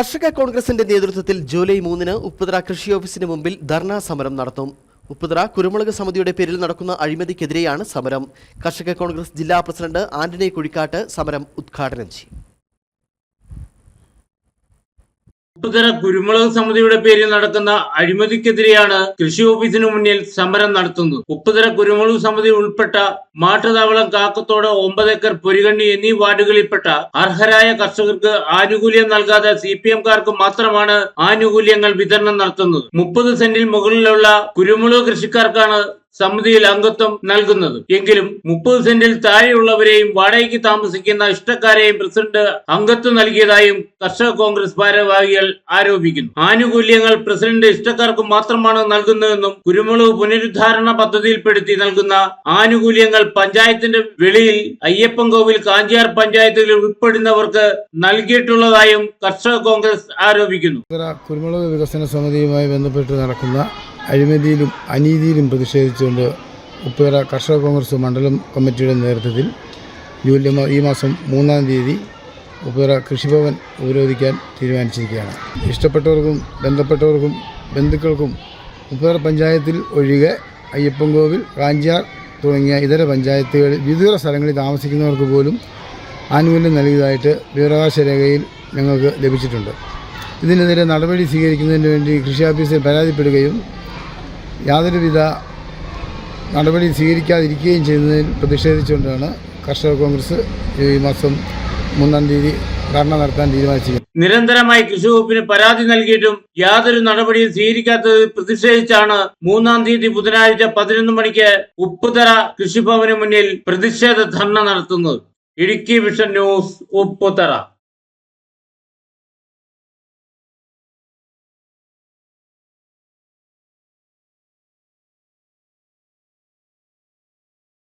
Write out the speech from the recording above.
കർഷക കോൺഗ്രസിന്റെ നേതൃത്വത്തിൽ ജൂലൈ മൂന്നിന് ഉപ്പുതറ കൃഷി ഓഫീസിന് മുമ്പിൽ ധർണാ സമരം നടത്തും. ഉപ്പുതറ കുരുമുളക് സമിതിയുടെ പേരിൽ നടക്കുന്ന അഴിമതിക്കെതിരെയാണ് സമരം. കർഷക കോൺഗ്രസ് ജില്ലാ പ്രസിഡന്റ് ആന്റണി കുഴിക്കാട്ട് സമരം ഉദ്ഘാടനം ചെയ്യും. ഉപ്പുതര കുരുമുളക് സമിതിയുടെ പേരിൽ നടക്കുന്ന അഴിമതിക്കെതിരെയാണ് കൃഷി ഓഫീസിനു മുന്നിൽ സമരം നടത്തുന്നത്. ഉപ്പുതര കുരുമുളക് സമിതി ഉൾപ്പെട്ട മാട്ടുതാവളം കാക്കത്തോട് ഒമ്പത് ഏക്കർ പൊരികണ്ണി എന്നീ വാർഡുകളിൽപ്പെട്ട അർഹരായ കർഷകർക്ക് ആനുകൂല്യം നൽകാതെ സി പി എംകാർക്ക് മാത്രമാണ് ആനുകൂല്യങ്ങൾ വിതരണം നടത്തുന്നത്. മുപ്പത് സെന്റിൽ മുകളിലുള്ള കുരുമുളക് കൃഷിക്കാർക്കാണ് സമിതിയിൽ അംഗത്വം നൽകുന്നത്. എങ്കിലും മുപ്പത് സെന്റിൽ താഴെയുള്ളവരെയും വാടകയ്ക്ക് താമസിക്കുന്ന ഇഷ്ടക്കാരെയും പ്രസിഡന്റ് അംഗത്വം നൽകിയതായും കർഷക കോൺഗ്രസ് ഭാരവാഹികൾ ആരോപിക്കുന്നു. ആനുകൂല്യങ്ങൾ പ്രസിഡന്റ് ഇഷ്ടക്കാർക്ക് മാത്രമാണ് നൽകുന്നതെന്നും കുരുമുളക് പുനരുദ്ധാരണ പദ്ധതിയിൽപ്പെടുത്തി നൽകുന്ന ആനുകൂല്യങ്ങൾ പഞ്ചായത്തിന്റെ വെളിയിൽ അയ്യപ്പൻകോവിൽ കാഞ്ചിയാർ പഞ്ചായത്തിൽ ഉൾപ്പെടുന്നവർക്ക് നൽകിയിട്ടുള്ളതായും കർഷക കോൺഗ്രസ് ആരോപിക്കുന്നു. കുരുമുളക് വികസന സമിതിയുമായി ബന്ധപ്പെട്ട് നടക്കുന്ന അഴിമതിയിലും അനീതിയിലും പ്രതിഷേധിച്ചുകൊണ്ട് ഉപ്പുതറ കർഷക കോൺഗ്രസ് മണ്ഡലം കമ്മിറ്റിയുടെ നേതൃത്വത്തിൽ ജൂലൈ ഈ മാസം മൂന്നാം തീയതി ഉപ്പുതറ കൃഷിഭവൻ ഉപരോധിക്കാൻ തീരുമാനിച്ചിരിക്കുകയാണ്. ഇഷ്ടപ്പെട്ടവർക്കും ബന്ധപ്പെട്ടവർക്കും ബന്ധുക്കൾക്കും ഉപ്പുതറ പഞ്ചായത്തിൽ ഒഴികെ അയ്യപ്പൻകോവിൽ കാഞ്ചാർ തുടങ്ങിയ ഇതര പഞ്ചായത്തുകളിൽ വിദൂര സ്ഥലങ്ങളിൽ താമസിക്കുന്നവർക്ക് പോലും ആനുകൂല്യം നൽകിയതായിട്ട് വിവരാവകാശ രേഖയിൽ ഞങ്ങൾക്ക് ലഭിച്ചിട്ടുണ്ട്. ഇതിനെതിരെ നടപടി സ്വീകരിക്കുന്നതിന് വേണ്ടി കൃഷി ഓഫീസിൽ പരാതിപ്പെടുകയും യാതൊരുവിധ നടപടി സ്വീകരിക്കാതിരിക്കുകയും ചെയ്യുന്നതിൽ പ്രതിഷേധിച്ചുകൊണ്ടാണ് കർഷക കോൺഗ്രസ് ഈ മാസം മൂന്നാം തീയതി ധർണ നടത്താൻ തീരുമാനിച്ചിരിക്കുന്നത്. നിരന്തരമായി കൃഷി വകുപ്പിന് പരാതി നൽകിയിട്ടും യാതൊരു നടപടിയും സ്വീകരിക്കാത്തത് പ്രതിഷേധിച്ചാണ് മൂന്നാം തീയതി ബുധനാഴ്ച പതിനൊന്ന് മണിക്ക് ഉപ്പുതറ കൃഷിഭവന് മുന്നിൽ പ്രതിഷേധ ധർണ നടത്തുന്നത്. Idukki vision news Upputhara.